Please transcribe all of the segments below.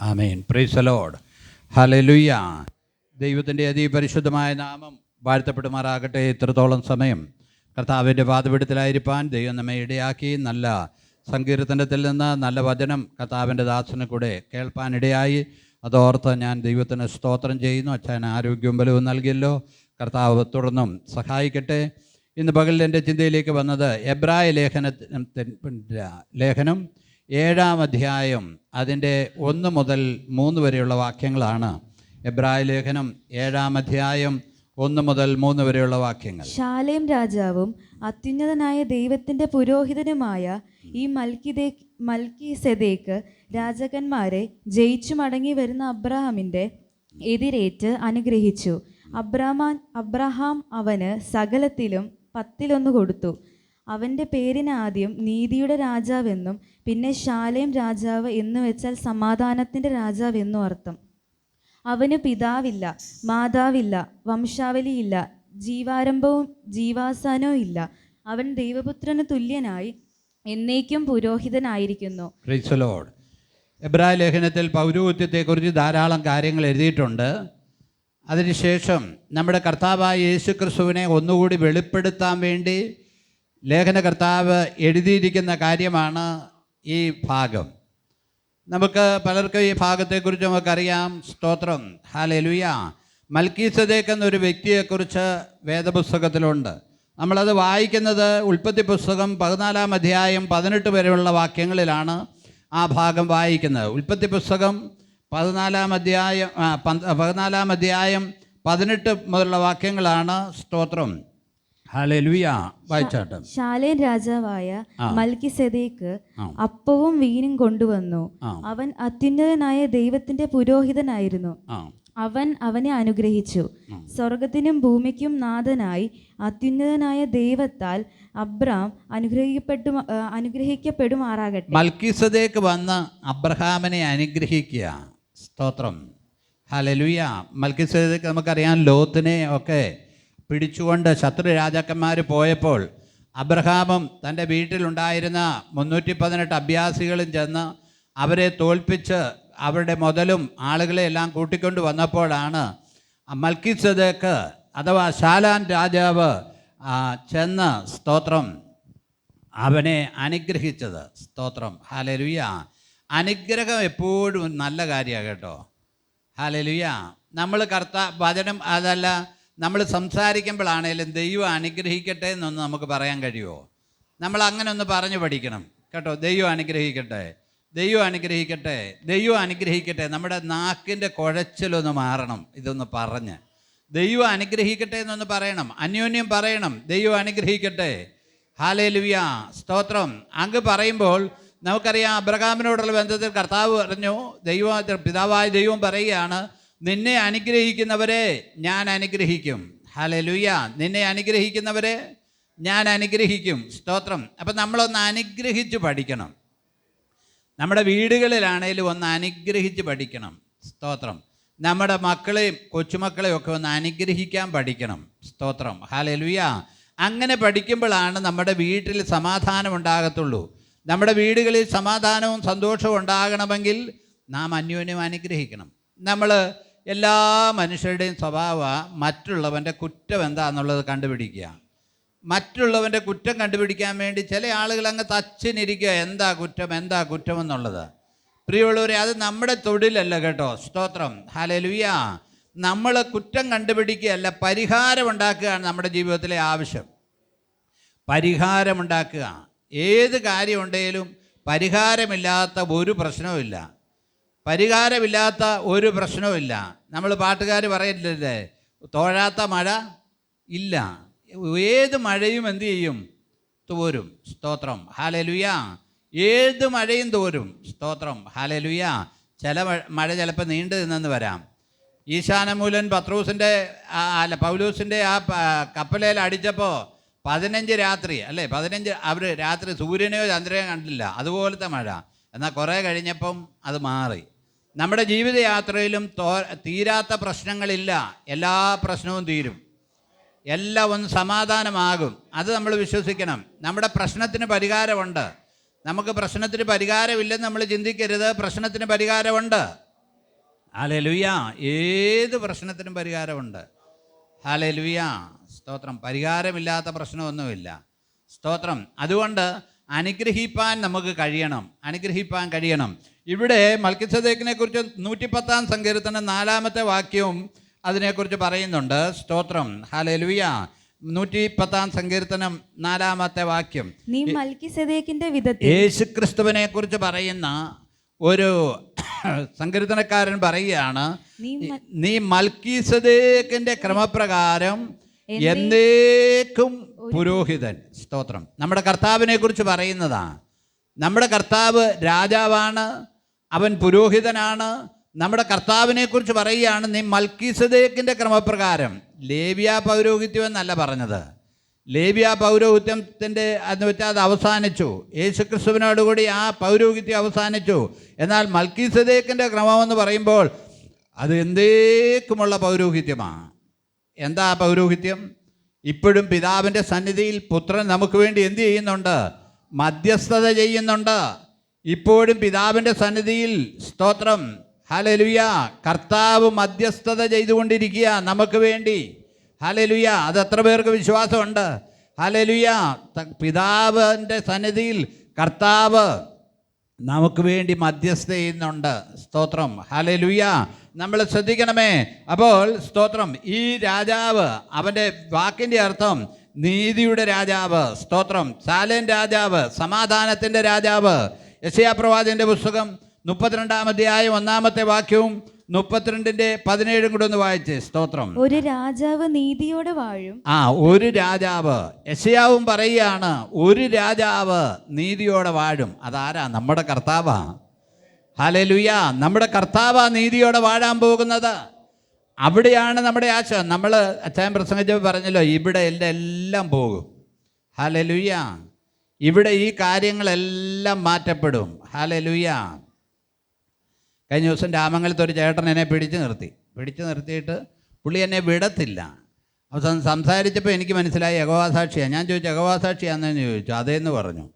ആമേൻ. Price allowed ഹലലുയ്യ ദൈവത്തിന്റെ അതിപരിശുദ്ധമായ നാമം വാഴ്ത്തപ്പെടുമാറാകട്ടെ. ഇത്രത്തോളം സമയം കർത്താവിന്റെ പാതപിടുത്തലായിരിക്കാൻ ദൈവം നമ്മെ ഇടയാക്കി. നല്ല സങ്കീർത്തനത്തിൽ നിന്ന് നല്ല വചനം കർത്താവിന്റെ ദാസന് കൂടെ കേൾപ്പാനിടയായി അതോർത്ത് ഞാൻ ദൈവത്തിന് സ്തോത്രം ചെയ്യുന്നു. അച്ഛൻ ആരോഗ്യവും ബലവും നൽകിയല്ലോ. കർത്താവ് തുടർന്നും സഹായിക്കട്ടെ. ഇന്ന് പകലിൽ എന്റെ ചിന്തയിലേക്ക് വന്നത് എബ്രായ ലേഖനത്തിന്റെ ലേഖനം. ഏഴാം അധ്യായം അതിന്റെ ഒന്ന് മുതൽ മൂന്ന് വരെയുള്ള വാക്യങ്ങളാണ്. എബ്രായ ലേഖനം ഏഴാം അധ്യായം ഒന്ന് മുതൽ മൂന്ന് വരെയുള്ള വാക്യങ്ങൾ. ശാലേം രാജാവും അത്യുന്നതനായ ദൈവത്തിന്റെ പുരോഹിതനുമായ ഈ മൽക്കിദേ മൽക്കി രാജകന്മാരെ ജയിച്ചു മടങ്ങി വരുന്ന അബ്രഹാമിന്റെ എതിരേറ്റ് അനുഗ്രഹിച്ചു. അബ്രഹാൻ അബ്രഹാം അവന് സകലത്തിലും പത്തിലൊന്ന് കൊടുത്തു. അവന്റെ പേരിന് ആദ്യം നീതിയുടെ രാജാവെന്നും പിന്നെ ശാലേം രാജാവ് എന്ന് വെച്ചാൽ സമാധാനത്തിന്റെ രാജാവ് എന്നും അർത്ഥം. അവന് പിതാവില്ല മാതാവില്ല വംശാവലിയില്ല ജീവാരംഭവും ജീവാസാനവും ഇല്ല. അവൻ ദൈവപുത്രന് തുല്യനായി എന്നേക്കും പുരോഹിതനായിരിക്കുന്നു. എബ്രായ ലേഖനത്തിൽ പൗരോഹിത്യത്തെക്കുറിച്ച് ധാരാളം കാര്യങ്ങൾ എഴുതിയിട്ടുണ്ട്. അതിനുശേഷം നമ്മുടെ കർത്താവായ യേശു ക്രിസ്തുവിനെ ഒന്നുകൂടി വെളിപ്പെടുത്താൻ വേണ്ടി ലേഖനകർത്താവ് എഴുതിയിരിക്കുന്ന കാര്യമാണ് ഈ ഭാഗം. നമുക്ക് പലർക്കും ഈ ഭാഗത്തെക്കുറിച്ച് നമുക്കറിയാം. സ്തോത്രം. ഹാലലുയ മൽക്കീസദേക്ക് എന്നൊരു വ്യക്തിയെക്കുറിച്ച് വേദപുസ്തകത്തിലുണ്ട്. നമ്മളത് വായിക്കുന്നത് ഉൽപ്പത്തി പുസ്തകം പതിനാലാം അധ്യായം പതിനെട്ട് വരെയുള്ള വാക്യങ്ങളിലാണ് ആ ഭാഗം വായിക്കുന്നത്. ഉൽപ്പത്തി പുസ്തകം പതിനാലാം അധ്യായം പതിനാലാം അധ്യായം പതിനെട്ട് മുതലുള്ള വാക്യങ്ങളാണ് സ്തോത്രം. ഹാലലുയ വായിച്ചാട്ടെ. ശാലേം രാജാവായ മൽക്കിസെദേക്ക് മൽക്കി സെദേക്ക് അപ്പവും വീനും കൊണ്ടുവന്നു. അവൻ അത്യുന്നതനായ ദൈവത്തിന്റെ പുരോഹിതനായിരുന്നു. അവൻ അവനെ അനുഗ്രഹിച്ചു. സ്വർഗത്തിനും ഭൂമിക്കും നാഥനായി അത്യുന്നതനായ ദൈവത്താൽ അബ്രാം അനുഗ്രഹിക്കപ്പെട്ടു അനുഗ്രഹിക്കപ്പെടുമാറാകട്ടെ. മൽക്കിസദേക്ക് വന്ന് അബ്രഹാമിനെ അനുഗ്രഹിക്കുക. സ്തോത്രം. ഹലലുയ മൽക്കിസദേക്ക് നമുക്കറിയാം ലോത്തിനെ ഒക്കെ പിടിച്ചുകൊണ്ട് ശത്രു രാജാക്കന്മാർ പോയപ്പോൾ അബ്രഹാമും തന്റെ വീട്ടിലുണ്ടായിരുന്ന മുന്നൂറ്റി പതിനെട്ട് അഭ്യാസികളും ചെന്ന് അവരെ തോൽപ്പിച്ച് അവരുടെ മുതലും ആളുകളെ എല്ലാം കൂട്ടിക്കൊണ്ട് വന്നപ്പോഴാണ് മൽക്കിസദേക്ക് അഥവാ ശാലാൻ രാജാവ് ചെന്ന് സ്തോത്രം. അവനെ അനുഗ്രഹിച്ചത് സ്തോത്രം. ഹാലലുയ. അനുഗ്രഹം എപ്പോഴും നല്ല കാര്യമാണ് കേട്ടോ. ഹാലലുയ. നമ്മൾ കർത്ത വചനം അതല്ല നമ്മൾ സംസാരിക്കുമ്പോഴാണേലും ദൈവം അനുഗ്രഹിക്കട്ടെ എന്നൊന്ന് നമുക്ക് പറയാൻ കഴിയുമോ? നമ്മൾ അങ്ങനെ ഒന്ന് പറഞ്ഞു പഠിക്കണം. കേട്ടോ? ദൈവം അനുഗ്രഹിക്കട്ടെ. ദൈവം അനുഗ്രഹിക്കട്ടെ. ദൈവം അനുഗ്രഹിക്കട്ടെ. നമ്മുടെ നാക്കിന്റെ കുഴച്ചിലൊന്ന് മാറണം. ഇതൊന്ന് പറഞ്ഞ്. ദൈവം അനുഗ്രഹിക്കട്ടെ എന്നൊന്ന് പറയണം. അന്യോന്യം പറയണം. ദൈവം അനുഗ്രഹിക്കട്ടെ. ഹാലേ ലുവിയ സ്തോത്രം. അങ്ങ് പറയുമ്പോൾ നമുക്കറിയാം അബ്രഹാമിനോടുള്ള ബന്ധത്തിൽ കർത്താവ് പറഞ്ഞു ദൈവം പിതാവായ ദൈവം പറയുകയാണ് നിന്നെ അനുഗ്രഹിക്കുന്നവരെ ഞാൻ അനുഗ്രഹിക്കും. ഹലലുയ നിന്നെ അനുഗ്രഹിക്കുന്നവരെ ഞാൻ അനുഗ്രഹിക്കും. സ്തോത്രം. അപ്പം നമ്മളൊന്ന് അനുഗ്രഹിച്ച് പഠിക്കണം. നമ്മുടെ വീടുകളിലാണേലും ഒന്ന് അനുഗ്രഹിച്ച് പഠിക്കണം. സ്തോത്രം. നമ്മുടെ മക്കളെയും കൊച്ചുമക്കളെയും ഒക്കെ ഒന്ന് അനുഗ്രഹിക്കാൻ പഠിക്കണം. സ്തോത്രം. ഹാലലുയ അങ്ങനെ പഠിക്കുമ്പോഴാണ് നമ്മുടെ വീട്ടിൽ സമാധാനം ഉണ്ടാകത്തുള്ളൂ. നമ്മുടെ വീടുകളിൽ സമാധാനവും സന്തോഷവും ഉണ്ടാകണമെങ്കിൽ നാം അന്യോന്യം അനുഗ്രഹിക്കണം. നമ്മൾ എല്ലാ മനുഷ്യരുടെയും സ്വഭാവ മറ്റുള്ളവന്റെ കുറ്റം എന്താണെന്നുള്ളത് കണ്ടുപിടിക്കുക. മറ്റുള്ളവന്റെ കുറ്റം കണ്ടുപിടിക്കാൻ വേണ്ടി ചില ആളുകൾ അങ്ങ് തച്ചിനിരിക്കുക. എന്താ കുറ്റം? എന്താ കുറ്റം എന്നുള്ളത്. പ്രിയമുള്ളവരെ അത് നമ്മുടെ തൊഴിലല്ല കേട്ടോ. സ്തോത്രം. ഹാലലുയ നമ്മൾ കുറ്റം കണ്ടുപിടിക്കുകയല്ല പരിഹാരമുണ്ടാക്കുകയാണ് നമ്മുടെ ജീവിതത്തിലെ ആവശ്യം. പരിഹാരമുണ്ടാക്കുക. ഏത് കാര്യമുണ്ടെങ്കിലും പരിഹാരമില്ലാത്ത ഒരു പ്രശ്നവുമില്ല. പരിഹാരമില്ലാത്ത ഒരു പ്രശ്നവുമില്ല. നമ്മൾ പാട്ടുകാർ പറയില്ലല്ലേ തോഴാത്ത മഴ ഇല്ല. ഏത് മഴയും എന്തു ചെയ്യും? തോരും. സ്തോത്രം. ഹാലലുയ. ഏത് മഴയും തോരും. സ്തോത്രം. ഹാലലുയ. ചില മഴ ചിലപ്പോൾ നീണ്ടു നിന്നെന്ന് വരാം. ഈശാനമൂലൻ പത്രൂസിന്റെ അല്ല പൗലൂസിന്റെ ആ കപ്പലയിൽ അടിച്ചപ്പോൾ പതിനഞ്ച് രാത്രി അല്ലേ? പതിനഞ്ച് അവർ രാത്രി സൂര്യനെയോ ചന്ദ്രനെയോ കണ്ടില്ല. അതുപോലത്തെ മഴ. എന്നാൽ കുറേ കഴിഞ്ഞപ്പം അത് മാറി. നമ്മുടെ ജീവിതയാത്രയിലും തോ തീരാത്ത പ്രശ്നങ്ങളില്ല. എല്ലാ പ്രശ്നവും തീരും. എല്ലാം ഒന്ന് സമാധാനമാകും. അത് നമ്മൾ വിശ്വസിക്കണം. നമ്മുടെ പ്രശ്നത്തിന് പരിഹാരമുണ്ട്. നമുക്ക് പ്രശ്നത്തിന് പരിഹാരമില്ലെന്ന് നമ്മൾ ചിന്തിക്കരുത്. പ്രശ്നത്തിന് പരിഹാരമുണ്ട്. ഹാലേ ലുയ ഏത് പ്രശ്നത്തിനും പരിഹാരമുണ്ട്. ഹാലേ ലുയ സ്തോത്രം. പരിഹാരമില്ലാത്ത പ്രശ്നമൊന്നുമില്ല. സ്തോത്രം. അതുകൊണ്ട് അനുഗ്രഹിപ്പാൻ നമുക്ക് കഴിയണം. അനുഗ്രഹിപ്പാൻ കഴിയണം. ഇവിടെ മൽക്കിസദേക്കിനെ കുറിച്ച് നൂറ്റിപ്പത്താം സങ്കീർത്തനം നാലാമത്തെ വാക്യവും അതിനെക്കുറിച്ച് പറയുന്നുണ്ട്. സ്തോത്രം. ഹാലേ ലുയ്യ നൂറ്റി പത്താം സങ്കീർത്തനം നാലാമത്തെ വാക്യം. നീ മൽക്കിസദേക്കിന്റെ വിധത്തിൽ യേശുക്രിസ്തുവിനെ കുറിച്ച് പറയുന്ന ഒരു സങ്കീർത്തനക്കാരൻ പറയുകയാണ് നീ മൽക്കിസദേക്കിന്റെ മൽക്കീസദേക്കിന്റെ ക്രമപ്രകാരം എന്നേക്കും പുരോഹിതൻ. സ്തോത്രം. നമ്മുടെ കർത്താവിനെ കുറിച്ച് പറയുന്നതാ നമ്മുടെ കർത്താവ് രാജാവാണ്. അവൻ പുരോഹിതനാണ്. നമ്മുടെ കർത്താവിനെക്കുറിച്ച് പറയുകയാണ് നീ മൽക്കീസദേക്കിന്റെ ക്രമപ്രകാരം ലേവ്യ പൗരോഹിത്യം എന്നല്ല പറഞ്ഞത്. ലേവ്യ പൗരോഹിത്യത്തിന്റെ എന്ന് വെച്ചാൽ അത് അവസാനിച്ചു. യേശുക്രിസ്തുവിനോടുകൂടി ആ പൗരോഹിത്യം അവസാനിച്ചു. എന്നാൽ മൽക്കീസദേക്കിന്റെ ക്രമമെന്ന് പറയുമ്പോൾ അത് എന്തേക്കുമുള്ള പൗരോഹിത്യമാണ് എന്താ പൗരോഹിത്യം? ഇപ്പോഴും പിതാവിന്റെ സന്നിധിയിൽ പുത്രൻ നമുക്ക് വേണ്ടി എന്ത് ചെയ്യുന്നുണ്ട്? മധ്യസ്ഥത ചെയ്യുന്നുണ്ട്. ഇപ്പോഴും പിതാവിന്റെ സന്നിധിയിൽ സ്തോത്രം. ഹലലുയ കർത്താവ് മധ്യസ്ഥത ചെയ്തുകൊണ്ടിരിക്കുക നമുക്ക് വേണ്ടി. ഹലലുയ അത് എത്ര പേർക്ക് വിശ്വാസമുണ്ട്? ഹലലുയ പിതാവിന്റെ സന്നിധിയിൽ കർത്താവ് നമുക്ക് വേണ്ടി മധ്യസ്ഥ ചെയ്യുന്നുണ്ട്. സ്തോത്രം. ഹലലുയ നമ്മൾ ശ്രദ്ധിക്കണമേ. അപ്പോൾ സ്തോത്രം. ഈ രാജാവ് അവന്റെ വാക്കിന്റെ അർത്ഥം നീതിയുടെ രാജാവ്. സ്തോത്രം. സാലേൻ രാജാവ് സമാധാനത്തിന്റെ രാജാവ്. യശയാ പ്രവാചകന്റെ പുസ്തകം മുപ്പത്തിരണ്ടാം അധ്യായം ഒന്നാമത്തെ വാക്യവും മുപ്പത്തിരണ്ടിന്റെ പതിനേഴും കൂടെ ഒന്ന് വായിച്ചേ. സ്തോത്രം. ഒരു രാജാവ് നീതിയോടെ വാഴും. ആ ഒരു രാജാവ്. യശയാവും പറയുകയാണ് ഒരു രാജാവ് നീതിയോടെ വാഴും. അതാരാ? നമ്മുടെ കർത്താവാ. ഹലലുയ നമ്മുടെ കർത്താവാ നീതിയോടെ വാഴാൻ പോകുന്നത്. അവിടെയാണ് നമ്മുടെ ആശ. നമ്മൾ അച്ഛൻ പ്രസംഗിച്ചപ്പോൾ പറഞ്ഞല്ലോ ഇവിടെ എല്ലാം എല്ലാം പോകും. ഹലലുയ ഇവിടെ ഈ കാര്യങ്ങളെല്ലാം മാറ്റപ്പെടും. ഹലലുയ കഴിഞ്ഞ ദിവസം രാമംഗലത്ത് ഒരു ചേട്ടൻ എന്നെ പിടിച്ചു നിർത്തി. പിടിച്ചു നിർത്തിയിട്ട് പുള്ളി എന്നെ വിടത്തില്ല. അവസാനം സംസാരിച്ചപ്പോൾ എനിക്ക് മനസ്സിലായി യഗവാസാക്ഷിയാണ് ഞാൻ ചോദിച്ചു യഗവാസാക്ഷിയാണെന്ന് ചോദിച്ചു. അതേന്ന് പറഞ്ഞു.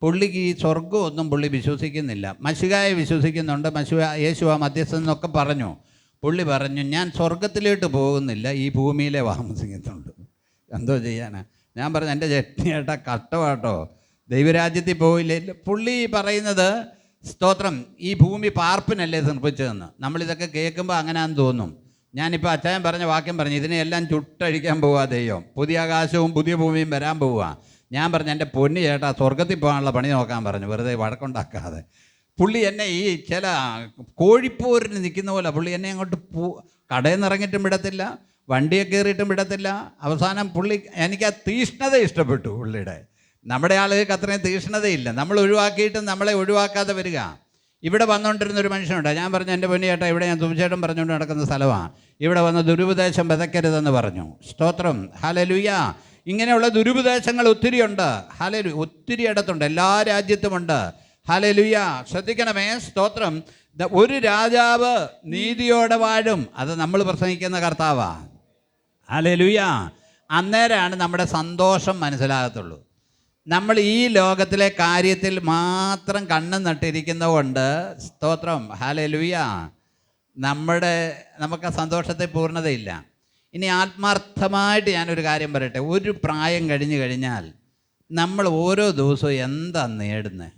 പുള്ളിക്ക് ഈ സ്വർഗമൊന്നും പുള്ളി വിശ്വസിക്കുന്നില്ല. മശുകായെ വിശ്വസിക്കുന്നുണ്ട്. മഷുക യേശുവ മധ്യസ്ഥൻ എന്നൊക്കെ പറഞ്ഞു. പുള്ളി പറഞ്ഞു ഞാൻ സ്വർഗത്തിലോട്ട് പോകുന്നില്ല. ഈ ഭൂമിയിലെ താമസിക്കുന്നുണ്ട് എന്തോ ചെയ്യാനാ? ഞാൻ പറഞ്ഞു എന്റെ ചേട്ടാ കഷ്ടമാട്ടോ. ദൈവരാജ്യത്തിൽ പോയില്ലേ? പുള്ളി പറയുന്നത് സ്തോത്രം ഈ ഭൂമി പാർപ്പിനല്ലേ നിർമ്മിച്ചതെന്ന്. നമ്മളിതൊക്കെ കേൾക്കുമ്പോൾ അങ്ങനെയാന്ന് തോന്നും. ഞാനിപ്പോൾ അച്ചായൻ പറഞ്ഞ വാക്യം പറഞ്ഞു ഇതിനെയെല്ലാം ചുട്ടഴിക്കാൻ പോവാ ദൈവം. പുതിയ ആകാശവും പുതിയ ഭൂമിയും വരാൻ പോവുക ഞാൻ പറഞ്ഞു എന്റെ പൊന്നു ചേട്ടാ സ്വർഗത്തിൽ പോകാനുള്ള പണി നോക്കാൻ പറഞ്ഞു വെറുതെ വഴക്കുണ്ടാക്കാതെ. പുള്ളി എന്നെ ഈ ചില കോഴിപ്പോരിന് നിൽക്കുന്ന പോലെ പുള്ളി എന്നെ അങ്ങോട്ട് പൂ കടയിൽ നിന്ന് ഇറങ്ങിയിട്ടും വിടത്തില്ല. വണ്ടിയെ കയറിയിട്ടും വിടത്തില്ല. അവസാനം പുള്ളി എനിക്ക് ആ തീഷ്ണത ഇഷ്ടപ്പെട്ടു പുള്ളിയുടെ. നമ്മുടെ ആളുകൾക്ക് അത്രയും തീഷ്ണതയില്ല. നമ്മൾ ഒഴിവാക്കിയിട്ടും നമ്മളെ ഒഴിവാക്കാതെ വരിക. ഇവിടെ വന്നുകൊണ്ടിരുന്ന ഒരു മനുഷ്യനുണ്ട്. ഞാൻ പറഞ്ഞു എന്റെ പൊന്നിയേട്ടാ ഇവിടെ ഞാൻ തുമ്പേട്ടം പറഞ്ഞുകൊണ്ട് നടക്കുന്ന സ്ഥലമാണ് ഇവിടെ വന്ന് ദുരുപദേശം വിതയ്ക്കരുതെന്ന് പറഞ്ഞു. സ്തോത്രം. ഹലലുയ ഇങ്ങനെയുള്ള ദുരുപദേശങ്ങൾ ഒത്തിരിയുണ്ട് ഹലലു ഒത്തിരി ഇടത്തുണ്ട്. എല്ലാ രാജ്യത്തുമുണ്ട് ഹലലുയ ശ്രദ്ധിക്കണമേ. സ്തോത്രം. ഒരു രാജാവ് നീതിയോടെ വാഴും. അത് നമ്മൾ പ്രസംഗിക്കുന്ന കർത്താവാ. ഹലലുയ അന്നേരമാണ് നമ്മുടെ സന്തോഷം മനസ്സിലാകത്തുള്ളൂ. നമ്മൾ ഈ ലോകത്തിലെ കാര്യത്തിൽ മാത്രം കണ്ണു നട്ടിരിക്കുന്നത് കൊണ്ട് സ്തോത്രം. ഹലലുയ നമ്മുടെ നമുക്ക് സന്തോഷത്തെ പൂർണതയില്ല. ഇനി ആത്മാർത്ഥമായിട്ട് ഞാനൊരു കാര്യം പറയട്ടെ. ഒരു പ്രായം കഴിഞ്ഞു കഴിഞ്ഞാൽ നമ്മൾ ഓരോ ദിവസവും എന്താ നേടുന്നത്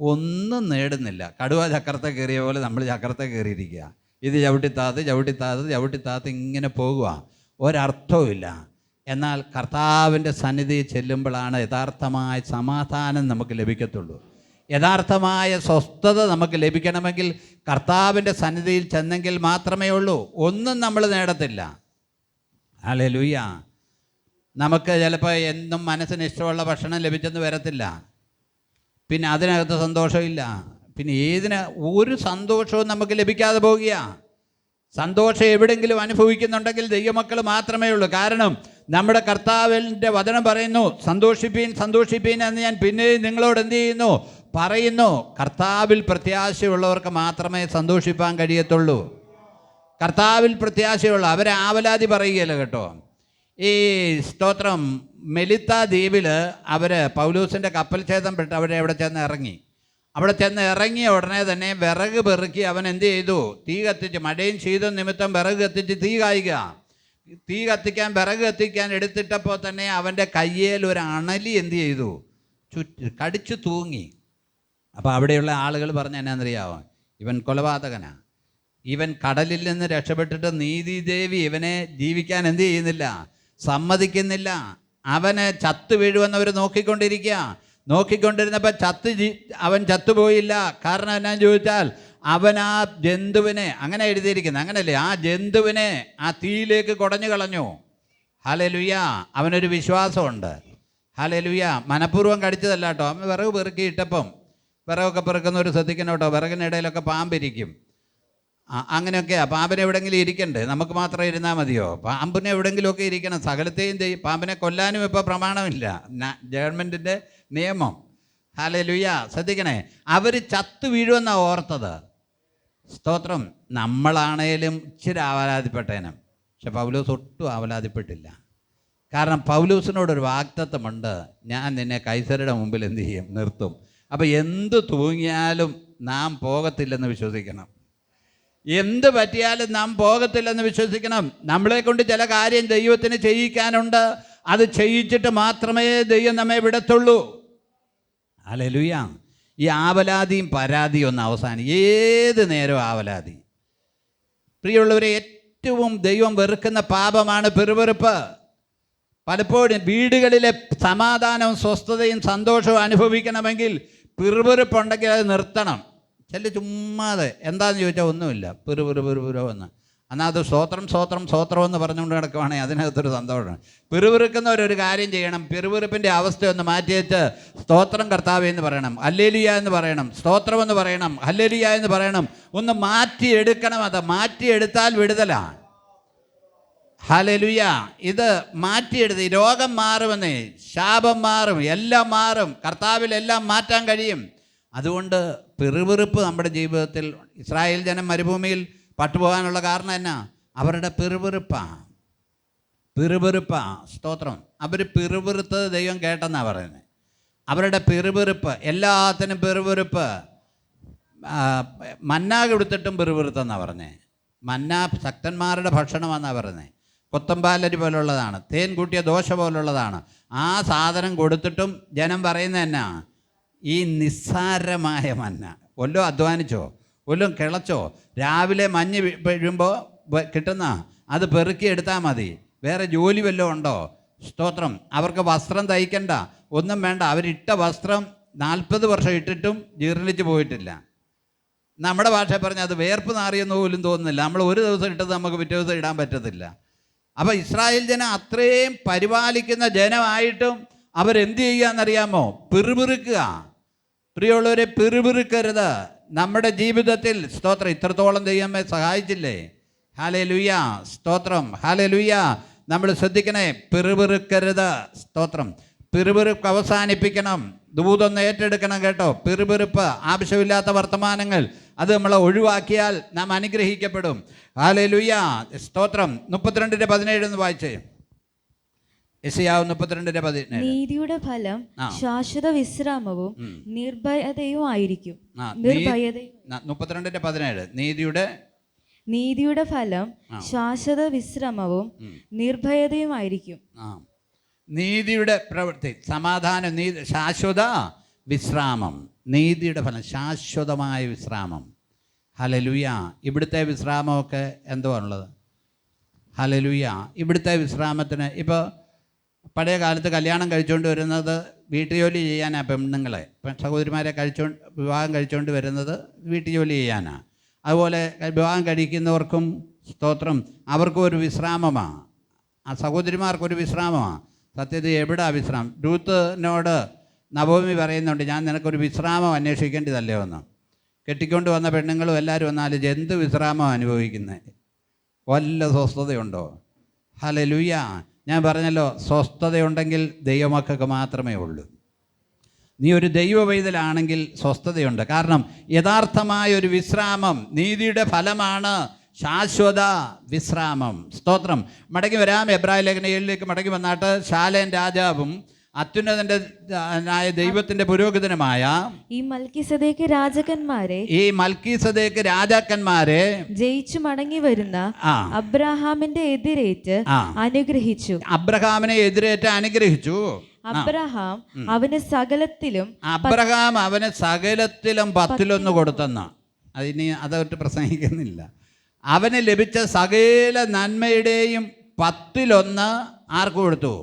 ഒന്നും നേടുന്നില്ല. കടുവ ചക്രത്തെ കയറിയ പോലെ നമ്മൾ ചക്രത്തെ കയറിയിരിക്കുക ഇത് ചവിട്ടിത്താത്ത് ചവിട്ടിത്താത്ത് ചവിട്ടിത്താത്ത് ഇങ്ങനെ പോകുക. ഒരർത്ഥവുമില്ല. എന്നാൽ കർത്താവിന്റെ സന്നിധി ചെല്ലുമ്പോഴാണ് യഥാർത്ഥമായ സമാധാനം നമുക്ക് ലഭിക്കത്തുള്ളൂ. യഥാർത്ഥമായ സ്വസ്ഥത നമുക്ക് ലഭിക്കണമെങ്കിൽ കർത്താവിന്റെ സന്നിധിയിൽ ചെന്നെങ്കിൽ മാത്രമേ ഉള്ളൂ. ഒന്നും നമ്മൾ നേടത്തില്ല. അല്ലേ ലൂയ്യ നമുക്ക് ചിലപ്പോൾ എന്നും മനസ്സിന് ഇഷ്ടമുള്ള ഭക്ഷണം ലഭിച്ചെന്ന് വരത്തില്ല. പിന്നെ അതിനകത്ത് സന്തോഷമില്ല. പിന്നെ ഏതിന് ഒരു സന്തോഷവും നമുക്ക് ലഭിക്കാതെ പോകുക സന്തോഷം എവിടെങ്കിലും അനുഭവിക്കുന്നുണ്ടെങ്കിൽ ദൈവമക്കൾ മാത്രമേ ഉള്ളൂ. കാരണം നമ്മുടെ കർത്താവിന്റെ വചനം പറയുന്നു സന്തോഷിപ്പീൻ സന്തോഷിപ്പീൻ എന്ന് ഞാൻ പിന്നെ നിങ്ങളോട് എന്ത് ചെയ്യുന്നു? പറയുന്നു കർത്താവിൽ പ്രത്യാശയുള്ളവർക്ക് മാത്രമേ സന്തോഷിപ്പാൻ കഴിയത്തുള്ളൂ. കർത്താവിൽ പ്രത്യാശയുള്ള അവരെ ആവലാതി പറയുകയല്ലോ കേട്ടോ? ഈ സ്തോത്രം മെലിത്ത ദ്വീപിൽ അവർ പൗലൂസിന്റെ കപ്പൽ ഛേദം പെട്ട് അവരെ എവിടെ ചെന്ന് ഇറങ്ങി. അവിടെ ചെന്ന് ഇറങ്ങിയ ഉടനെ തന്നെ വിറക് പെറുക്കി അവൻ എന്ത് ചെയ്തു? തീ കത്തിച്ച് മഴയും ചെയ്ത നിമിത്തം വിറക് കത്തിച്ച് തീ കായിക തീ കത്തിക്കാൻ വിറക് കത്തിക്കാൻ എടുത്തിട്ടപ്പോൾ തന്നെ അവന്റെ കയ്യേൽ ഒരു അണലി എന്ത് ചെയ്തു? ചുറ്റ് കടിച്ചു തൂങ്ങി. അപ്പോൾ അവിടെയുള്ള ആളുകൾ പറഞ്ഞ എന്നാന്നറിയാവോ ഇവൻ കൊലപാതകനാ. ഇവൻ കടലിൽ നിന്ന് രക്ഷപ്പെട്ടിട്ട് നീതി ദേവി ഇവനെ ജീവിക്കാൻ എന്ത് ചെയ്യുന്നില്ല? സമ്മതിക്കുന്നില്ല. അവനെ ചത്തു വീഴുമെന്നവർ നോക്കിക്കൊണ്ടിരിക്കുക. നോക്കിക്കൊണ്ടിരുന്നപ്പോൾ ചത്ത് അവൻ ചത്തുപോയില്ല. കാരണം എന്നാന്ന് ചോദിച്ചാൽ അവൻ ആ ജന്തുവിനെ അങ്ങനെ എഴുതിയിരിക്കുന്നത് അങ്ങനല്ലേ? ആ ജന്തുവിനെ ആ തീയിലേക്ക് കുടഞ്ഞു കളഞ്ഞു. ഹലലുയ അവനൊരു വിശ്വാസമുണ്ട്. ഹലലുയ മനഃപൂർവം കടിച്ചതല്ല കേട്ടോ അവൻ വിറക് പെറുക്കി ഇട്ടപ്പം വിറകൊക്കെ പെറുക്കുന്നവർ ശ്രദ്ധിക്കണം കേട്ടോ. വിറകിനിടയിലൊക്കെ പാമ്പിരിക്കും. ആ, അങ്ങനെയൊക്കെയാ പാമ്പിനെ എവിടെയെങ്കിലും ഇരിക്കണ്ടേ? നമുക്ക് മാത്രം ഇരുന്നാൽ മതിയോ? പാമ്പിനെ എവിടെയെങ്കിലുമൊക്കെ ഇരിക്കണം. സകലത്തെയും ചെയ്യും പാമ്പിനെ കൊല്ലാനും ഇപ്പോൾ പ്രമാണമില്ല. ഗവൺമെന്റിന്റെ നിയമം. ഹാലലുയ്യ ശ്രദ്ധിക്കണേ. അവർ ചത്തു വീഴുമെന്നാണ് ഓർത്തത്. സ്തോത്രം. നമ്മളാണേലും ഇച്ചിരി ആവലാതിപ്പെട്ടേനും. പക്ഷെ പൗലൂസ് ഒട്ടും ആവലാതിപ്പെട്ടില്ല. കാരണം പൗലൂസിനോടൊരു വാക്തത്വമുണ്ട് ഞാൻ നിന്നെ കൈസരുടെ മുമ്പിൽ എന്ത് ചെയ്യും? നിർത്തും. അപ്പോൾ എന്ത് തൂങ്ങിയാലും നാം പോകത്തില്ലെന്ന് വിശ്വസിക്കണം. എന്ത് പറ്റിയാലും നാം പോകത്തില്ലെന്ന് വിശ്വസിക്കണം. നമ്മളെ കൊണ്ട് ചില കാര്യം ദൈവത്തിന് ചെയ്യിക്കാനുണ്ട്. അത് ചെയ്യിച്ചിട്ട് മാത്രമേ ദൈവം നമ്മെ വിടത്തുള്ളൂ. അലലുയ ഈ ആവലാതിയും പരാതിയും ഒന്ന് അവസാനം. ഏത് നേരം ആവലാതി. പ്രിയമുള്ളവരെ ഏറ്റവും ദൈവം വെറുക്കുന്ന പാപമാണ് പെരുവെറുപ്പ് പലപ്പോഴും വീടുകളിലെ സമാധാനവും സ്വസ്ഥതയും സന്തോഷവും അനുഭവിക്കണമെങ്കിൽ പിറുപിറുപ്പുണ്ടെങ്കിൽ അത് നിർത്തണം. ചില ചുമ്മാതെ. എന്താന്ന് ചോദിച്ചാൽ ഒന്നുമില്ല. പിറുപിറു പിറുപിറു എന്ന്. എന്നാൽ അത് സ്തോത്രം സ്തോത്രം സ്തോത്രം എന്ന് പറഞ്ഞുകൊണ്ട് കിടക്കുവാണെങ്കിൽ അതിനകത്തൊരു സന്തോഷമാണ്. പിറുപിറുക്കുന്നവരൊരു കാര്യം ചെയ്യണം. പിറുപിറുപ്പിന്റെ അവസ്ഥ ഒന്ന് മാറ്റി വെച്ച് സ്തോത്രം കർത്താവ് എന്ന് പറയണം. ഹല്ലേലിയ എന്ന് പറയണം. സ്തോത്രം എന്ന് പറയണം. ഹല്ലേലിയ എന്ന് പറയണം. ഒന്ന് മാറ്റിയെടുക്കണം അത്. മാറ്റിയെടുത്താൽ വിടുതലാണ് ഹലലുയ ഇത് മാറ്റിയെടുത്ത്. രോഗം മാറുമെന്നേ. ശാപം മാറും. എല്ലാം മാറും. കർത്താവിൽ എല്ലാം മാറ്റാൻ കഴിയും. അതുകൊണ്ട് പിറുപിറുപ്പ് നമ്മുടെ ജീവിതത്തിൽ ഇസ്രായേൽ ജനം മരുഭൂമിയിൽ പട്ടുപോകാനുള്ള കാരണം എന്നാ? അവരുടെ പിറുപിറുപ്പാണ് പിറുപിറുപ്പാ. സ്തോത്രം. അവർ പിറുപിറുത്തത് ദൈവം കേട്ടെന്നാണ് പറയുന്നത് അവരുടെ പിറുപിറുപ്പ് എല്ലാത്തിനും പിറുപിറുപ്പ്. മന്നാ കൊടുത്തിട്ടും പിറുപിറുത്തെന്നാണ് പറഞ്ഞത് മന്ന ശക്തന്മാരുടെ ഭക്ഷണമാണെന്നാണ് പറഞ്ഞത് കൊത്തമ്പാലരി പോലുള്ളതാണ് തേൻ കൂട്ടിയ ദോശ പോലുള്ളതാണ്. ആ സാധനം കൊടുത്തിട്ടും ജനം പറയുന്നത് എന്നാ ഈ നിസ്സാരമായ മഞ്ഞ വല്ലതും അധ്വാനിച്ചോ? വല്ലതും കിളച്ചോ? രാവിലെ മഞ്ഞ് വീഴുമ്പോൾ കിട്ടുന്ന അത് പെറുക്കി എടുത്താൽ മതി. വേറെ ജോലി വല്ലതും ഉണ്ടോ? സ്തോത്രം. അവർക്ക് വസ്ത്രം തയ്ക്കണ്ട. ഒന്നും വേണ്ട. അവരിട്ട വസ്ത്രം നാൽപ്പത് വർഷം ഇട്ടിട്ടും ജീർണിച്ച് പോയിട്ടില്ല. നമ്മുടെ ഭാഷ പറഞ്ഞാൽ അത് വേർപ്പ് നാറിയെന്ന് പോലും തോന്നുന്നില്ല. നമ്മൾ ഒരു ദിവസം ഇട്ടത് നമുക്ക് പിറ്റേ ദിവസം ഇടാൻ പറ്റത്തില്ല. അപ്പോൾ ഇസ്രായേൽ ജനം അത്രയും പരിപാലിക്കുന്ന ജനമായിട്ടും അവരെന്ത് ചെയ്യുക എന്നറിയാമോ പിറുപിറുക്കുക. പ്രിയമുള്ളവരെ പിറുപിറുക്കരുത്. നമ്മുടെ ജീവിതത്തിൽ സ്തോത്രം. ഇത്രത്തോളം ദൈവമേ സഹായിച്ചില്ലേ? ഹാലേ ലുയ്യ സ്തോത്രം. ഹാലേ ലുയ്യ നമ്മൾ ശ്രദ്ധിക്കണേ പിറുപിറുക്കരുത്. സ്തോത്രം. പിറുപിറുപ്പ് അവസാനിപ്പിക്കണം. ദൂതൊന്ന് ഏറ്റെടുക്കണം കേട്ടോ. പിറുപിറുപ്പ് ആവശ്യമില്ലാത്ത വർത്തമാനങ്ങൾ അത് നമ്മളെ ഒഴിവാക്കിയാൽ നാം അനുഗ്രഹിക്കപ്പെടും. ഹാലേ ലുയ്യ സ്തോത്രം. മുപ്പത്തിരണ്ടിന്റെ പതിനേഴ് എന്ന് വായിച്ചേ. എസിയാവ് മുപ്പത്തിരണ്ടിന്റെ പതിനേഴ്. നീതിയുടെ ഫലം ശാശ്വത വിശ്രാമവും നിർഭയതയും ആയിരിക്കും. മുപ്പത്തിരണ്ടിന്റെ പതിനേഴ്. നീതിയുടെ? നീതിയുടെ ഫലം ശാശ്വത വിശ്രമവും നിർഭയതയും ആയിരിക്കും. നീതിയുടെ പ്രവൃത്തി സമാധാനം നീതി ശാശ്വത വിശ്രാമം. നീതിയുടെ ഫലം ശാശ്വതമായ വിശ്രാമം. ഹലലുയ ഇവിടുത്തെ വിശ്രാമമൊക്കെ എന്തുവാണുള്ളത് ഹലലുയ ഇവിടുത്തെ വിശ്രാമത്തിന് ഇപ്പോൾ പഴയ കാലത്ത് കല്യാണം കഴിച്ചുകൊണ്ട് വരുന്നത് വീട്ടു ജോലി ചെയ്യാനാണ് പെണ്ണുങ്ങളെ. സഹോദരിമാരെ കഴിച്ചോ വിവാഹം കഴിച്ചുകൊണ്ട് വരുന്നത് വീട്ടു ജോലി ചെയ്യാനാണ് അതുപോലെ വിവാഹം കഴിക്കുന്നവർക്കും സ്തോത്രം. അവർക്കും ഒരു വിശ്രാമമാണ് ആ സഹോദരിമാർക്കൊരു വിശ്രാമമാണ് സത്യത്തിൽ എവിടാ വിശ്രാമം? രൂത്തിനോട് നവോമി പറയുന്നുണ്ട് ഞാൻ നിനക്കൊരു വിശ്രാമം അന്വേഷിക്കേണ്ടതല്ലേ എന്ന് കെട്ടിക്കൊണ്ട് വന്ന പെണ്ണുങ്ങളും എല്ലാവരും വന്നാലും എന്ത് വിശ്രാമം അനുഭവിക്കുന്നത് വല്ല സ്വസ്ഥതയുണ്ടോ? ഹലലുയ്യ ഞാൻ പറഞ്ഞല്ലോ സ്വസ്ഥതയുണ്ടെങ്കിൽ ദൈവമക്കൾക്ക് മാത്രമേ ഉള്ളൂ. നീ ഒരു ദൈവ പൈതലാണെങ്കിൽ സ്വസ്ഥതയുണ്ട്. കാരണം യഥാർത്ഥമായ ഒരു വിശ്രാമം നീതിയുടെ ഫലമാണ്. ശാശ്വത വിശ്രാമം. സ്തോത്രം. മടങ്ങി വരാം. എബ്രാഹിം ലേഖന ഏഴിലേക്ക് മടങ്ങി വന്നാട്ട് ശാലേൻ രാജാവും അത്യുന്നതന്റെ ദൈവത്തിന്റെ പുരോഹിതനുമായ ഈ മൽക്കിസദേക്ക് രാജാക്കന്മാരെ ഈ മൽക്കീസദേക്ക് രാജാക്കന്മാരെ ജയിച്ചു മടങ്ങി വരുന്ന അബ്രഹാമിന്റെ എതിരേറ്റ് അനുഗ്രഹിച്ചു. അബ്രഹാമിനെ എതിരേറ്റ് അനുഗ്രഹിച്ചു. അബ്രഹാം അവന് സകലത്തിലും അബ്രഹാം അവന് സകലത്തിലും പത്തിലൊന്ന് കൊടുത്തെന്ന. അതിനി അതൊട്ട് പ്രസംഗിക്കുന്നില്ല. അവന് ലഭിച്ച സകല നന്മയുടെയും പത്തിലൊന്ന് ആർക്ക് കൊടുത്തു?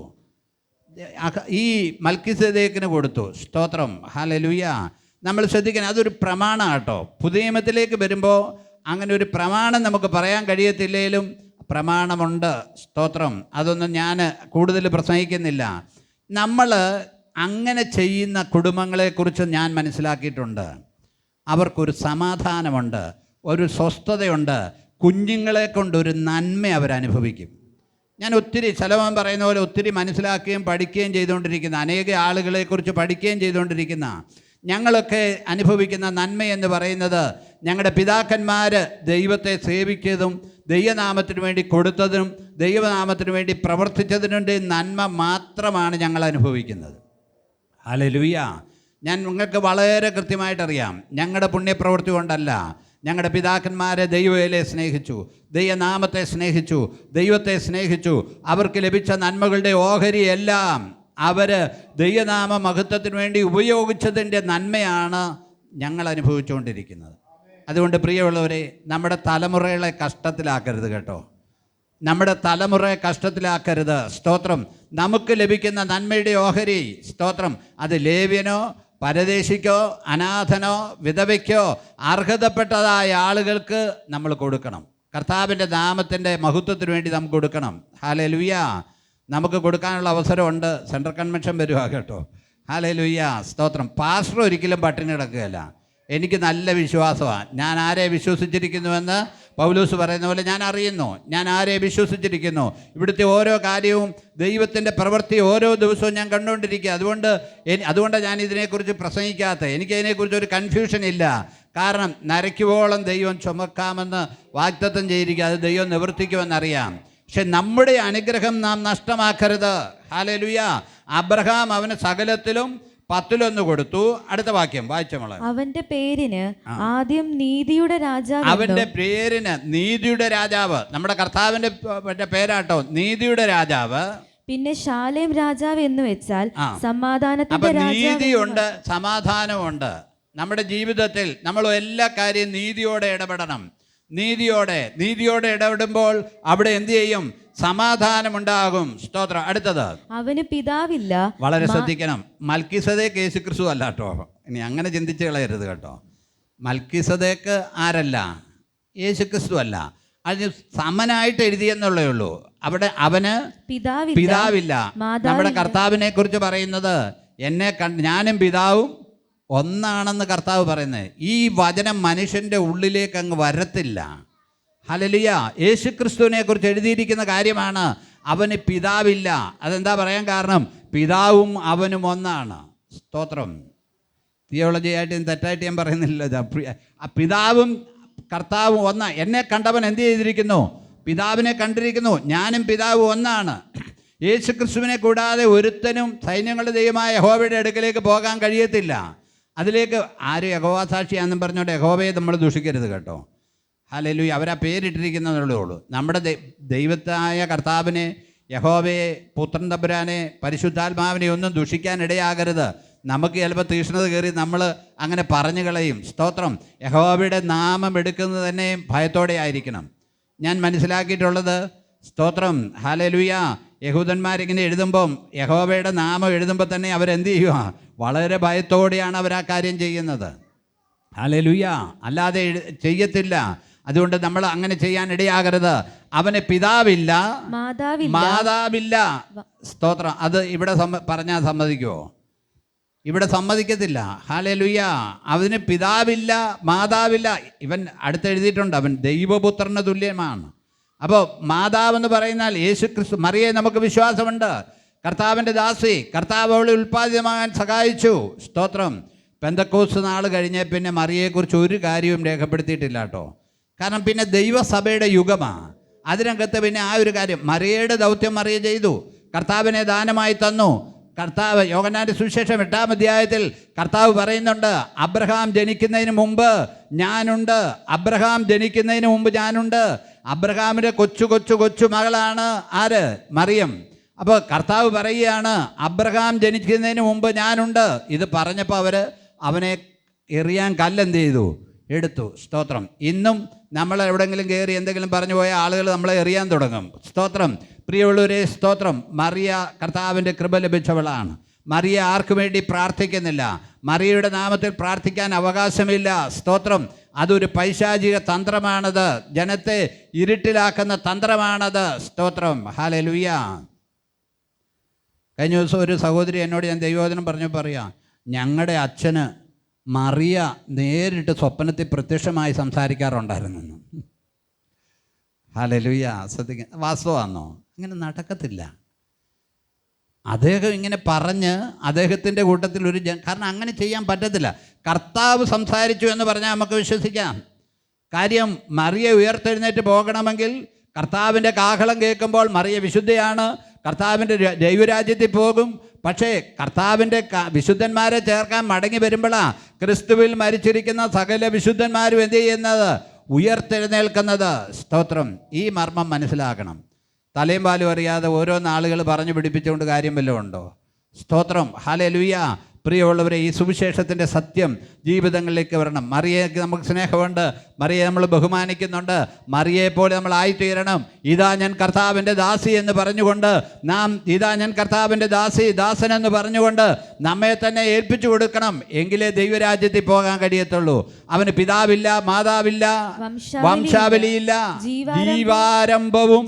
ഈ മൽക്കിസദേക്കിന് കൊടുത്തു. സ്തോത്രം. ഹലലുയ നമ്മൾ ശ്രദ്ധിക്കണം അതൊരു പ്രമാണം കേട്ടോ പുതിയമത്തിലേക്ക് വരുമ്പോൾ അങ്ങനെ ഒരു പ്രമാണം നമുക്ക് പറയാൻ കഴിയത്തില്ലേലും പ്രമാണമുണ്ട്. സ്തോത്രം. അതൊന്നും ഞാൻ കൂടുതൽ പ്രസംഗിക്കുന്നില്ല. നമ്മൾ അങ്ങനെ ചെയ്യുന്ന കുടുംബങ്ങളെക്കുറിച്ച് ഞാൻ മനസ്സിലാക്കിയിട്ടുണ്ട്. അവർക്കൊരു സമാധാനമുണ്ട് ഒരു സ്വസ്ഥതയുണ്ട്. കുഞ്ഞുങ്ങളെ കൊണ്ടൊരു നന്മ അവരനുഭവിക്കും. ഞാൻ ഒത്തിരി ചെലവൻ പറയുന്ന പോലെ ഒത്തിരി മനസ്സിലാക്കുകയും പഠിക്കുകയും ചെയ്തുകൊണ്ടിരിക്കുന്ന അനേക ആളുകളെക്കുറിച്ച് പഠിക്കുകയും ചെയ്തുകൊണ്ടിരിക്കുന്ന ഞങ്ങളൊക്കെ അനുഭവിക്കുന്ന നന്മ എന്ന് പറയുന്നത് ഞങ്ങളുടെ പിതാക്കന്മാർ ദൈവത്തെ സേവിച്ചതും ദൈവനാമത്തിന് വേണ്ടി കൊടുത്തതിനും ദൈവനാമത്തിന് വേണ്ടി പ്രവർത്തിച്ചതിനുണ്ട് നന്മ മാത്രമാണ് ഞങ്ങൾ അനുഭവിക്കുന്നത്. ഹല്ലേലൂയ. ഞാൻ നിങ്ങൾക്ക് വളരെ കൃത്യമായിട്ടറിയാം ഞങ്ങളുടെ പുണ്യപ്രവൃത്തി കൊണ്ടല്ല ഞങ്ങളുടെ പിതാക്കന്മാരെ ദൈവയിലെ സ്നേഹിച്ചു. ദൈവനാമത്തെ സ്നേഹിച്ചു. ദൈവത്തെ സ്നേഹിച്ചു. അവർക്ക് ലഭിച്ച നന്മകളുടെ ഓഹരിയെല്ലാം അവർ ദൈവനാമ മഹത്വത്തിന് വേണ്ടി ഉപയോഗിച്ചതിന്റെ നന്മയാണ് ഞങ്ങൾ അനുഭവിച്ചുകൊണ്ടിരിക്കുന്നത്. അതുകൊണ്ട് പ്രിയമുള്ളവരെ നമ്മുടെ തലമുറകളെ കഷ്ടത്തിലാക്കരുത് കേട്ടോ. നമ്മുടെ തലമുറയെ കഷ്ടത്തിലാക്കരുത്. സ്തോത്രം. നമുക്ക് ലഭിക്കുന്ന നന്മയുടെ ഓഹരി സ്തോത്രം. അത് ലേവ്യനോ പരദേശിക്കോ അനാഥനോ വിധവയ്ക്കോ അർഹതപ്പെട്ടതായ ആളുകൾക്ക് നമ്മൾ കൊടുക്കണം. കർത്താവിന്റെ നാമത്തിന്റെ മഹത്വത്തിന് വേണ്ടി നമുക്ക് കൊടുക്കണം. ഹാലേ ലുയ്യ നമുക്ക് കൊടുക്കാനുള്ള അവസരമുണ്ട്. സെൻട്രൽ കൺവെൻഷൻ വരുവാ കേട്ടോ. ഹാലേ ലുയ്യ സ്തോത്രം. പാസ്റ്റർ ഒരിക്കലും പട്ടിണി കിടക്കുകയല്ല. എനിക്ക് നല്ല വിശ്വാസമാണ്. ഞാൻ ആരെ വിശ്വസിച്ചിരിക്കുന്നുവെന്ന് പൗലൂസ് പറയുന്ന പോലെ ഞാൻ അറിയുന്നു. ഞാൻ ആരെ വിശ്വസിച്ചിരിക്കുന്നു? ഇവിടുത്തെ ഓരോ കാര്യവും ദൈവത്തിന്റെ പ്രവൃത്തി ഓരോ ദിവസവും ഞാൻ കണ്ടുകൊണ്ടിരിക്കുക. അതുകൊണ്ട് അതുകൊണ്ട് ഞാൻ ഇതിനെക്കുറിച്ച് പ്രസംഗിക്കാത്ത എനിക്ക് അതിനെക്കുറിച്ച് ഒരു കൺഫ്യൂഷൻ ഇല്ല. കാരണം നരയ്ക്കുവോളം ദൈവം ചുമക്കാമെന്ന് വാഗ്ദത്തം ചെയ്തിരിക്കുക. അത് ദൈവം നിവർത്തിക്കുമെന്നറിയാം. പക്ഷെ നമ്മുടെ അനുഗ്രഹം നാം നഷ്ടമാക്കരുത്. ഹാലലുയ അബ്രഹാം അവന് സകലത്തിലും പത്തിലൊന്ന് കൊടുത്തു. അടുത്ത വാക്യം വായിച്ചോളെ അവന്റെ പേരിന് ആദ്യം നീതിയുടെ രാജാവ് അവന്റെ പേരിന് നീതിയുടെ രാജാവ്. നമ്മുടെ കർത്താവിന്റെ മറ്റേ പേരാട്ടോ നീതിയുടെ രാജാവ്. പിന്നെ ശാലേം രാജാവ് എന്ന് വെച്ചാൽ സമാധാനത്തിന്റെ നീതിയുണ്ട് സമാധാനമുണ്ട്. നമ്മുടെ ജീവിതത്തിൽ നമ്മൾ എല്ലാ കാര്യം നീതിയോടെ ഇടപെടണം. നീതിയോടെ നീതിയോടെ ഇടപെടുമ്പോൾ അവിടെ എന്ത് ചെയ്യും? സമാധാനമുണ്ടാകും. സ്തോത്രം. അടുത്തത്. അവന് പിതാവില്ല. വളരെ ശ്രദ്ധിക്കണം. മൽക്കിസതേ യേശു ക്രിസ്തു അല്ല കേട്ടോ. ഇനി അങ്ങനെ ചിന്തിച്ച് കളയരുത് കേട്ടോ. മൽക്കിസതേക്ക് ആരല്ല? യേശു ക്രിസ്തു അല്ല. അതിന് സമനായിട്ട് എഴുതിയെന്നുള്ളേ ഉള്ളൂ. അവിടെ അവന് പിതാവില്ല. നമ്മുടെ കർത്താവിനെ കുറിച്ച് പറയുന്നത് എന്നെ ഞാനും പിതാവും ഒന്നാണെന്ന് കർത്താവ് പറയുന്നത് ഈ വചനം മനുഷ്യന്റെ ഉള്ളിലേക്ക് അങ്ങ് വരത്തില്ല. ഹലലിയ യേശു ക്രിസ്തുവിനെ കുറിച്ച് എഴുതിയിരിക്കുന്ന കാര്യമാണ് അവന് പിതാവില്ല. അതെന്താ പറയാൻ കാരണം? പിതാവും അവനും ഒന്നാണ്. സ്തോത്രം. തിയോളജി ആയിട്ട് തെറ്റായിട്ട് ഞാൻ പറയുന്നില്ല ആ പിതാവും കർത്താവും ഒന്നാണ് എന്നെ കണ്ടവൻ എന്ത് ചെയ്തിരിക്കുന്നു? പിതാവിനെ കണ്ടിരിക്കുന്നു. ഞാനും പിതാവും ഒന്നാണ്. യേശുക്രിസ്തുവിനെ കൂടാതെ ഒരുത്തനും സൈന്യങ്ങളുടെ ദൈവമായ യഹോവയുടെ അടുക്കലേക്ക് പോകാൻ കഴിയത്തില്ല. അതിലേക്ക് ആര് യഹോവാസാക്ഷിയാണെന്നും പറഞ്ഞുകൊണ്ട് യഹോവയെ നമ്മൾ ദൂഷിക്കരുത് കേട്ടോ. ഹലലു അവരാ പേരിട്ടിരിക്കുന്നതേ ഉള്ളൂ. നമ്മുടെ ദൈവത്തായ കർത്താവിനെ യഹോവയെ പുത്രൻ തമ്പുരാനെ പരിശുദ്ധാത്മാവിനെ ഒന്നും ദുഷിക്കാൻ ഇടയാകരുത്. നമുക്ക് ചിലപ്പോൾ തീഷ്ണത കയറി നമ്മൾ അങ്ങനെ പറഞ്ഞു കളയും. സ്തോത്രം. യഹോവയുടെ നാമം എടുക്കുന്നത് തന്നെ ഭയത്തോടെ ആയിരിക്കണം. ഞാൻ മനസ്സിലാക്കിയിട്ടുള്ളത്. സ്തോത്രം. ഹാലലുയ യഹൂദന്മാരിങ്ങനെ എഴുതുമ്പം യഹോവയുടെ നാമം എഴുതുമ്പോൾ തന്നെ അവരെന്ത് ചെയ്യുക വളരെ ഭയത്തോടെയാണ് അവർ ആ കാര്യം ചെയ്യുന്നത്. ഹല്ലേലൂയ. അല്ലാതെ ചെയ്യത്തില്ല. അതുകൊണ്ട് നമ്മൾ അങ്ങനെ ചെയ്യാൻ ഇടയാകരുത്. അവന് പിതാവില്ല. മാതാവില്ല. മാതാവില്ല. സ്തോത്രം. അത് ഇവിടെ പറഞ്ഞാൽ സമ്മതിക്കുമോ ഇവിടെ സമ്മതിക്കത്തില്ല. ഹാലലുയ്യ അവന് പിതാവില്ല മാതാവില്ല. ഇവൻ അടുത്തെഴുതിയിട്ടുണ്ട്. അവൻ ദൈവപുത്രന് തുല്യമാണ്. അപ്പോൾ മാതാവെന്ന് പറയുന്നാൽ യേശു ക്രിസ്തു മറിയെ നമുക്ക് വിശ്വാസമുണ്ട്. കർത്താവിന്റെ ദാസി കർത്താവ് അവളെ ഉൽപ്പാദിതമാകാൻ സഹായിച്ചു. സ്തോത്രം. പെന്തക്കോസ് നാൾ കഴിഞ്ഞ പിന്നെ മറിയെക്കുറിച്ച് ഒരു കാര്യവും രേഖപ്പെടുത്തിയിട്ടില്ല കേട്ടോ. കാരണം പിന്നെ ദൈവസഭയുടെ യുഗമാണ് അതിനകത്ത് പിന്നെ ആ ഒരു കാര്യം മറിയയുടെ ദൗത്യം മറിയ ചെയ്തു. കർത്താവിനെ ദാനമായി തന്നു. കർത്താവ് യോഗനാന്റെ സുവിശേഷം എട്ടാം അധ്യായത്തിൽ കർത്താവ് പറയുന്നുണ്ട് അബ്രഹാം ജനിക്കുന്നതിന് മുമ്പ് ഞാനുണ്ട്. അബ്രഹാം ജനിക്കുന്നതിന് മുമ്പ് ഞാനുണ്ട്. അബ്രഹാമിന്റെ കൊച്ചു കൊച്ചു കൊച്ചു മകളാണ് ആര്? മറിയം. അപ്പോൾ കർത്താവ് പറയുകയാണ് അബ്രഹാം ജനിക്കുന്നതിന് മുമ്പ് ഞാനുണ്ട്. ഇത് പറഞ്ഞപ്പോൾ അവർ അവനെ എറിയാൻ കല്ലെന്ത് ചെയ്തു എടുത്തു. സ്തോത്രം. ഇന്നും നമ്മൾ എവിടെയെങ്കിലും കയറി എന്തെങ്കിലും പറഞ്ഞു പോയ ആളുകൾ നമ്മളെ എറിയാൻ തുടങ്ങും. സ്തോത്രം. പ്രിയമുള്ളവരെ സ്തോത്രം. മറിയ കർത്താവിന്റെ കൃപ ലഭിച്ചവളാണ്. മറിയ ആർക്കു വേണ്ടി പ്രാർത്ഥിക്കുന്നില്ല. മറിയയുടെ നാമത്തിൽ പ്രാർത്ഥിക്കാൻ അവകാശമില്ല. സ്തോത്രം. അതൊരു പൈശാചിക തന്ത്രമാണത്. ജനത്തെ ഇരുട്ടിലാക്കുന്ന തന്ത്രമാണത്. സ്തോത്രം. ഹാലലുയ കഴിഞ്ഞ ദിവസം ഒരു സഹോദരി എന്നോട് ഞാൻ ദൈവോധനം പറഞ്ഞു പറയാം ഞങ്ങളുടെ അച്ഛന് മറിയ നേരിട്ട് സ്വപ്നത്തിൽ പ്രത്യക്ഷമായി സംസാരിക്കാറുണ്ടായിരുന്നു. ഹാലലുയ ശ്രദ്ധിക്ക. വാസ്തവാന്നോ? അങ്ങനെ നടക്കത്തില്ല. അദ്ദേഹം ഇങ്ങനെ പറഞ്ഞ് അദ്ദേഹത്തിന്റെ കൂട്ടത്തിൽ ഒരു ജ കാരണം അങ്ങനെ ചെയ്യാൻ പറ്റത്തില്ല. കർത്താവ് സംസാരിച്ചു എന്ന് പറഞ്ഞാൽ നമുക്ക് വിശ്വസിക്കാം. കാര്യം മറിയ ഉയർത്തെഴുന്നേറ്റ് പോകണമെങ്കിൽ കർത്താവിന്റെ കാഹളം കേൾക്കുമ്പോൾ മറിയ വിശുദ്ധയാണ്. കർത്താവിന്റെ ദൈവരാജ്യത്തിൽ പോകും. പക്ഷേ കർത്താവിന്റെ വിശുദ്ധന്മാരെ ചേർക്കാൻ മടങ്ങി വരുമ്പോഴാണ് ക്രിസ്തുവിൽ മരിച്ചിരിക്കുന്ന സകല വിശുദ്ധന്മാരും എന്ത് ചെയ്യുന്നത്? ഉയർത്തെഴുന്നേൽക്കുന്നത്. സ്തോത്രം. ഈ മർമ്മം മനസ്സിലാക്കണം തലയും പാലും അറിയാതെ ഓരോ നാളുകൾ പറഞ്ഞു പിടിപ്പിച്ചുകൊണ്ട് കാര്യം വല്ലതും ഉണ്ടോ? സ്തോത്രം. ഹാലേ ലുയ്യ പ്രിയമുള്ളവരെ ഈ സുവിശേഷത്തിന്റെ സത്യം ജീവിതങ്ങളിലേക്ക് വരണം. മറിയയ്ക്ക് നമുക്ക് സ്നേഹമുണ്ട്. മറിയെ നമ്മൾ ബഹുമാനിക്കുന്നുണ്ട്. മറിയെപ്പോലെ നമ്മൾ ആയിത്തീരണം. ഇതാ ഞാൻ കർത്താവിന്റെ ദാസി എന്ന് പറഞ്ഞുകൊണ്ട് നാം ഇതാ ഞാൻ കർത്താവിന്റെ ദാസി ദാസൻ എന്ന് പറഞ്ഞുകൊണ്ട് നമ്മെ തന്നെ ഏൽപ്പിച്ചു കൊടുക്കണം. എങ്കിലേ ദൈവരാജ്യത്തിൽ പോകാൻ കഴിയത്തുള്ളൂ. അവന് പിതാവില്ല മാതാവില്ല വംശാവലിയില്ല, വംശാവലിയില്ല ജീവാരംഭം- ജീവാരംഭവും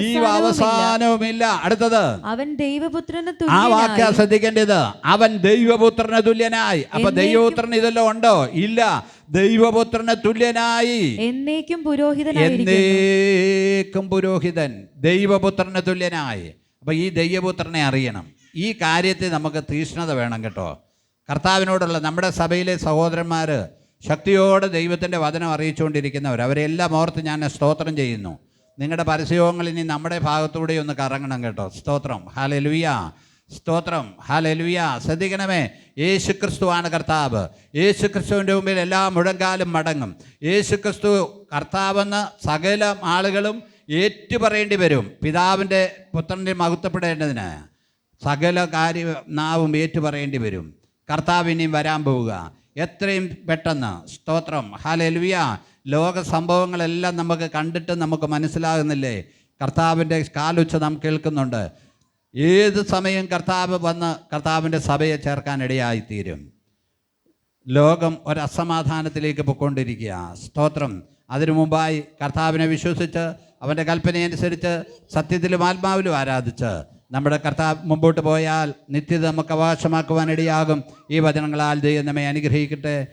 ജീവാവസാനവുമില്ല. അടുത്തത് അവൻ ദൈവപുത്രന് ആ വാക്യ ശ്രദ്ധിക്കേണ്ടത്. അവൻ ദൈവപുത്രന് തുല്യനായി. അപ്പൊ ദൈവപുത്രൻ ഇതെല്ലാം ഉണ്ടോ? ഇല്ല. ദൈവപുത്രന് തുല്യനായി. എന്നേക്കും പുരോഹിതൻ എന്നേക്കും പുരോഹിതൻ ദൈവപുത്രന് തുല്യനായി. അപ്പൊ ഈ ദൈവപുത്രനെ അറിയണം. ഈ കാര്യത്തിൽ നമുക്ക് തീഷ്ണത വേണം കേട്ടോ. കർത്താവിനോടുള്ള നമ്മുടെ സഭയിലെ സഹോദരന്മാർ ശക്തിയോടെ ദൈവത്തിന്റെ വചനം അറിയിച്ചുകൊണ്ടിരിക്കുന്നവർ അവരെല്ലാം ഓർത്ത് ഞാൻ സ്തോത്രം ചെയ്യുന്നു. നിങ്ങളുടെ പരസ്യങ്ങൾ ഇനി നമ്മുടെ ഭാഗത്തൂടെ ഒന്ന് കറങ്ങണം കേട്ടോ. സ്തോത്രം. ഹാലലുയ സ്തോത്രം. ഹാലലുയ ശ്രദ്ധിക്കണമേ. യേശു ക്രിസ്തുവാണ് കർത്താവ്. യേശു ക്രിസ്തുവിന്റെ മുമ്പിൽ എല്ലാ മുഴങ്കാലും മടങ്ങും. യേശു ക്രിസ്തു കർത്താവെന്ന് സകല ആളുകളും ഏറ്റുപറയേണ്ടി വരും. പിതാവിന്റെ പുത്രന്റെ മഹത്വപ്പെടേണ്ടതിന് സകല കാര്യ നാവും ഏറ്റുപറയേണ്ടി വരും. കർത്താവ് ഇനിയും വരാൻ പോവുക. എത്രയും പെട്ടെന്ന്. സ്തോത്രം. ഹാലലുയ ലോക സംഭവങ്ങളെല്ലാം നമുക്ക് കണ്ടിട്ട് നമുക്ക് മനസ്സിലാകുന്നില്ലേ? കർത്താവിന്റെ കാലുച്ച നാം കേൾക്കുന്നുണ്ട്. ഏത് സമയം കർത്താവ് വന്ന് കർത്താവിന്റെ സഭയെ ചേർക്കാൻ ഇടയായിത്തീരും ലോകം ഒരസമാധാനത്തിലേക്ക് പൊയ്ക്കൊണ്ടിരിക്കുക. സ്തോത്രം. അതിനു മുമ്പായി കർത്താവിനെ വിശ്വസിച്ച് അവന്റെ കൽപ്പനയനുസരിച്ച് സത്യത്തിലും ആത്മാവിലും ആരാധിച്ച് നമ്മുടെ കർത്താവ് മുമ്പോട്ട് പോയാൽ നിത്യത നമുക്ക് അവകാശമാക്കുവാനിടയാകും. ഈ വചനങ്ങളാൽ ദൈവം നമ്മെ അനുഗ്രഹിക്കട്ടെ.